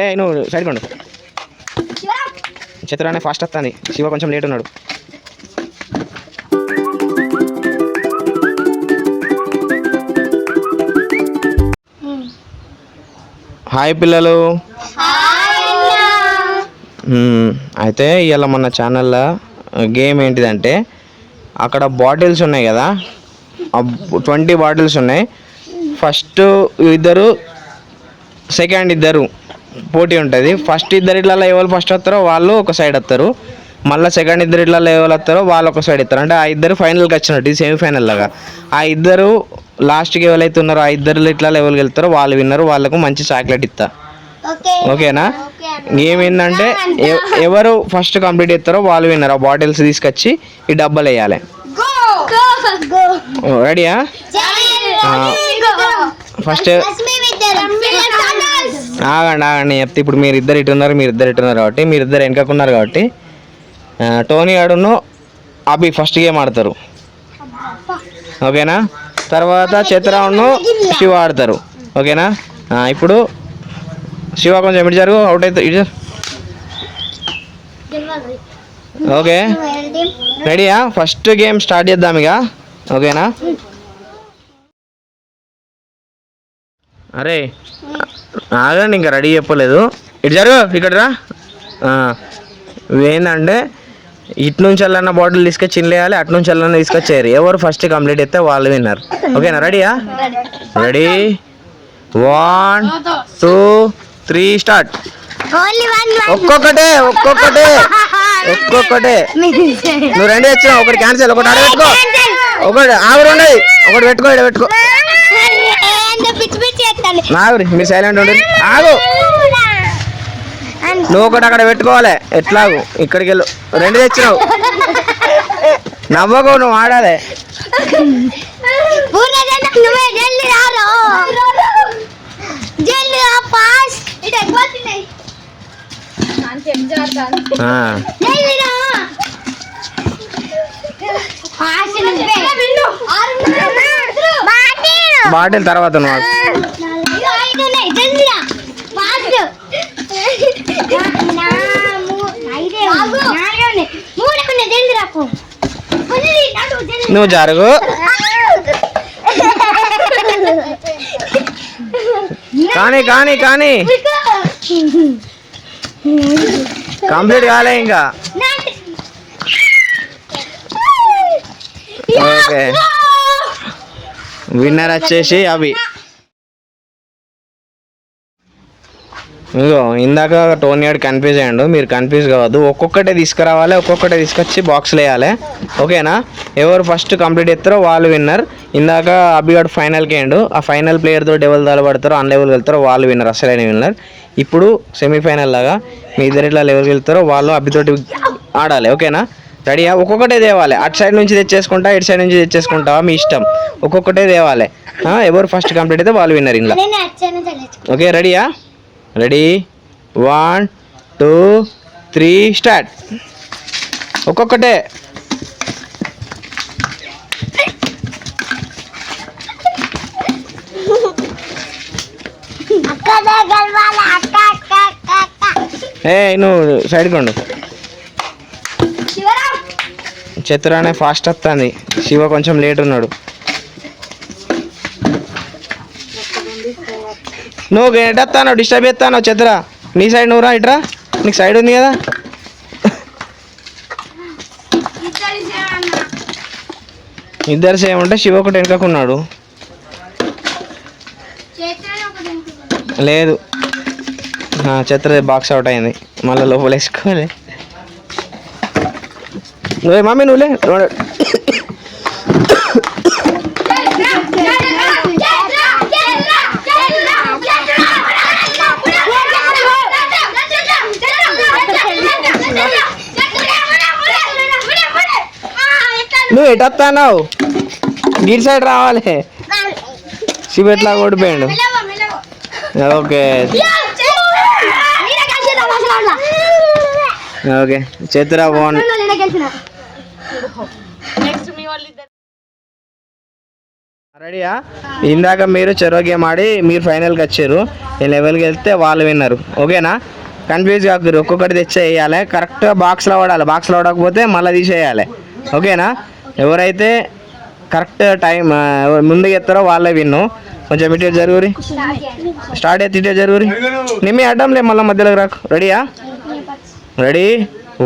ఏ నువ్వు సైడ్ కొండు చిత్రాన్ని ఫాస్ట్ వస్తుంది. శివ కొంచెం లేట్ ఉన్నాడు. హాయ్ పిల్లలు. అయితే ఇవాళ మన ఛానల్లో గేమ్ ఏంటిదంటే అక్కడ బాటిల్స్ ఉన్నాయి కదా? ట్వంటీ బాటిల్స్ ఉన్నాయి. ఫస్ట్ ఇద్దరు సెకండ్ ఇద్దరు. పోటీ ఉంటుంది. ఫస్ట్ ఇద్దరు ఇట్లలో ఎవరు ఫస్ట్ వస్తారో వాళ్ళు ఒక సైడ్ వస్తారు. మళ్ళీ సెకండ్ ఇద్దరు ఇట్లలో ఎవరు వస్తారో వాళ్ళు ఒక సైడ్ వస్తారు. అంటే ఆ ఇద్దరు ఫైనల్కి వచ్చినట్టు ఇది సెమీఫైనల్ లాగా. ఆ ఇద్దరు లాస్ట్కి ఎవరైతే ఉన్నారో ఆ ఇద్దరు ఇట్లా లెవెల్కి వెళ్తారో వాళ్ళు విన్నరు వాళ్ళకు మంచి చాక్లెట్ ఇస్తా. ఓకేనా? గేమ్ ఏంటంటే ఎవరు ఫస్ట్ కంప్లీట్ చేస్తారో వాళ్ళు విన్నారు ఆ బాటిల్స్ తీసుకొచ్చి ఈ డబ్బాలు వేయాలి. రెడీయా ఫస్ట్ ఆగండి ఆగండి. చెప్తే ఇప్పుడు మీరు ఇద్దరు ఇటు ఉన్నారు మీరు ఇద్దరు ఇటు ఉన్నారు కాబట్టి మీరు ఇద్దరు వెనకకున్నారు కాబట్టి టోనీ ఆడును అభి ఫస్ట్ గేమ్ ఆడతారు. ఓకేనా? తర్వాత చిత్రాను శివ ఆడతారు. ఓకేనా? ఇప్పుడు శివ కొంచెం ఇటు జరుగు అవుట్ అయితే ఇటు. ఓకే. రెడీయా ఫస్ట్ గేమ్ స్టార్ట్ చేద్దాం ఇక. ఓకేనా? అరే ఆగండి ఇంకా రెడీ చెప్పలేదు. ఇటు జరుగు ఇక్కడ రా. ఏంటంటే ఇటు నుంచి వెళ్ళన్న బాటిల్ తీసుకొచ్చి చిన్లేయాలి అటు నుంచి వెళ్ళన్న తీసుకొచ్చేయారు. ఎవరు ఫస్ట్ కంప్లీట్ అయితే వాళ్ళు విన్నారు. ఓకేనా రెడీయా? Ready. One two three start. ఒక్కొక్కటే ఒక్కొక్కటే ఒక్కొక్కటే. నువ్వు రెండు తెచ్చినావు ఒకటి క్యాన్సిల్ ఒకటి ఆడ పెట్టుకో ఒకటి ఆవిడ ఉండదు ఒకటి పెట్టుకో ఇక్కడ పెట్టుకో. ఆవిరి మీరు సైలెంట్ ఉండండి. ఆగు. నువ్వు ఒకటి అక్కడ పెట్టుకోవాలి. ఎట్లాగు? ఇక్కడికి వెళ్ళు. రెండు తెచ్చినావు. నవ్వకు నువ్వు ఆడాలి. బాటిల్ తర్వాత నువ్వు నువ్వు జరుగు. కానీ కానీ కానీ. కంప్లీట్ కాలే ఇంకా. ఓకే. విన్నర్ వచ్చేసి అవి. ఇగో ఇందాక టోనీ ఆడు కన్ఫ్యూజ్ అయ్యాడు. మీరు కన్ఫ్యూజ్ కావద్దు. ఒక్కొక్కటే తీసుకురావాలి ఒక్కొక్కటే తీసుకొచ్చి బాక్స్లో వేయాలి. ఓకేనా? ఎవరు ఫస్ట్ కంప్లీట్ చేస్తారో వాళ్ళు విన్నర్ ఇందాక అభిగాడు ఫైనల్కి అయ్యాడు. ఆ ఫైనల్ ప్లేయర్ తోటి ఎవరు తలపడతారో అన్ లెవెల్కి వెళ్తారో వాళ్ళు విన్నర్ అసలైన విన్నర్ ఇప్పుడు సెమీఫైనల్ లాగా మీ ఇద్దరు ఇట్లా లెవెల్కి వెళ్తారో వాళ్ళు అభితోటి ఆడాలి. ఓకేనా? రెడీయా ఒక్కొక్కటే తేవాలి. అటు సైడ్ నుంచి తెచ్చేసుకుంటా ఇటు సైడ్ నుంచి తెచ్చేసుకుంటావా? మీ ఇష్టం. ఒక్కొక్కటే తేవాలి. ఎవరు ఫస్ట్ కంప్లీట్ అయితే వాళ్ళు విన్నర్ ఇంట్లో తెలియచ్చు ఓకే రెడీయా ready one two three start ఒక్కొక్కటే. ఏ నువ్వు సైడ్ కొండు. శివరాం చిత్రానే ఫాస్ట్ వస్తుంది. శివ కొంచెం లేట్ ఉన్నాడు. నువ్వు ఎటత్తాను డిస్టర్బ్ చేస్తాను చెత్తరా? నీ సైడ్ నువ్వురా ఇట్రా? నీకు సైడ్ ఉంది కదా? ఇద్దరు సేమ్ ఉంటే శివ ఒకటి వెనుకకున్నాడు లేదు. చెత్త బాక్స్ అవుట్ అయింది. మళ్ళీ లోపల వేసుకోవాలి నువ్వే మమ్మీ నువ్వులే. నువ్వు- ఎటొస్తావు గిట్ సైడ్ రావాలి. శివ ఎట్లా ఓడిపోయాడు ఓకే. ఓకే. చిత్ర గెలిచిన రెడీయా? ఇందాక మీరు చెరో గేమ్ ఆడి మీరు ఫైనల్కి వచ్చారు. ఈ లెవెల్కి వెళ్తే వాళ్ళు విన్నారు. ఓకేనా? కన్ఫ్యూజ్ కాకూరు ఒక్కొక్కటి తెచ్చేయాలి. కరెక్ట్గా బాక్స్లో పడాలి బాక్స్లో పడకపోతే మళ్ళీ తీసేయాలి. ఓకేనా? ఎవరైతే కరెక్ట్ టైం ముందుకు ఎత్తారో వాళ్ళే విన్ను. కొంచెం ఇటే జరుగురి స్టార్ట్ అయితే ఇటే జరుగురి నిమ్మి అడ్డంలే మళ్ళీ మధ్యలోకి రాకు. రెడీయా? రెడీ?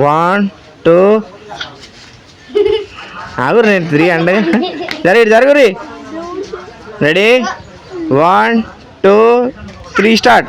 One two. ఆగురు నేను త్రీ అంటే. జరిగి జరుగురి ready? One two three start.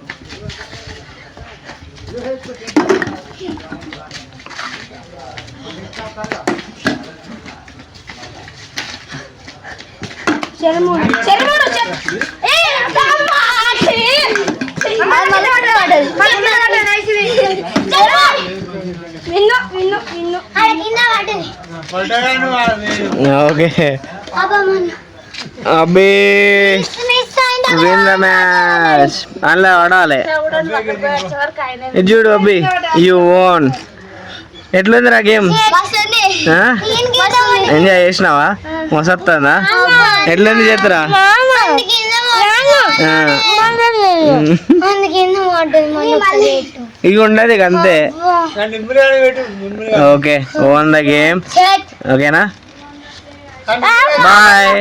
చెరుమూడు చెరుమూడు ఏ అమ్మా విన్ను విన్ను విన్ను అది కింద పడ్డది ఓకే అబ్బమ్మ అబ్బే మిస్ అయిందా win the match అందులో ఆడాలి. ఇది చూడు అబ్బి యూ ఓన్ ఎట్లుంది రా గేమ్? ఎంజాయ్ చేసినావా? మసత్తుందా? ఎట్లుంది చేతురా? ఇక ఉండదు ఇక అంతే. Okay own the game. ఓకేనా? బాయ్.